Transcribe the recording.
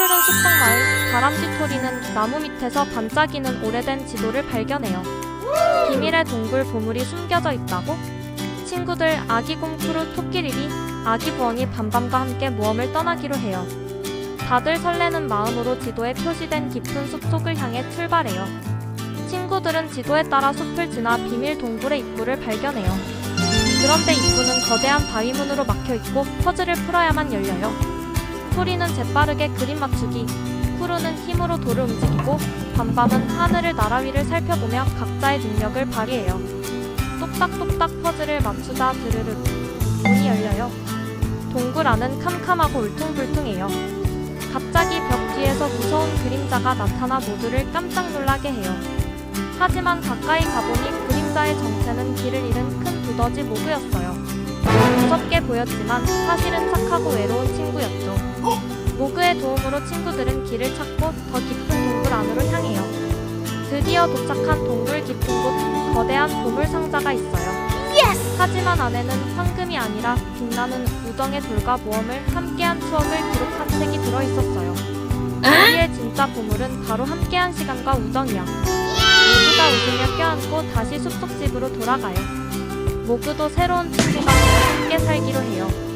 푸르른 숲속 마을 다람쥐 토리는 나무 밑에서 반짝이는 오래된 지도를 발견해요. 비밀의 동굴 보물이 숨겨져 있다고? 친구들 아기 곰쿠루 토끼리리 아기 부엉이 밤밤과 함께 모험을 떠나기로 해요. 다들 설레는 마음으로 지도에 표시된 깊은 숲속을 향해 출발해요. 친구들은 지도에 따라 숲을 지나 비밀 동굴의 입구를 발견해요. 그런데 입구는 거대한 바위문으로 막혀 있고 퍼즐을 풀어야만 열려요. 토리는 재빠르게 그림 맞추기, 쿠루는 힘으로 돌을 움직이고 밤밤은 하늘을 나라 위를 살펴보며 각자의 능력을 발휘해요. 똑딱똑딱 퍼즐을 맞추다 드르륵 문이 열려요. 동굴 안은 캄캄하고 울퉁불퉁해요. 갑자기 벽 뒤에서 무서운 그림자가 나타나 모두를 깜짝 놀라게 해요. 하지만 가까이 가보니 그림자의 정체는 길을 잃은 큰 두더지 모그였어요. 무섭게 보였지만 사실은 착하고 외로운 친구였죠. 모그의 도움으로 친구들은 길을 찾고 더 깊은 동굴 안으로 향해요. 드디어 도착한 동굴 깊은 곳 거대한 보물 상자가 있어요. 하지만 안에는 황금이 아니라 빛나는 우정의 돌과 모험을 함께한 추억을 기록한 책이 들어 있었어요. 우리의 진짜 보물은 바로 함께한 시간과 우정이야. 모두가 웃으며 껴안고 다시 숲속 집으로 돌아가요. 모두도 새로운 친구가 함께 살기로 해요.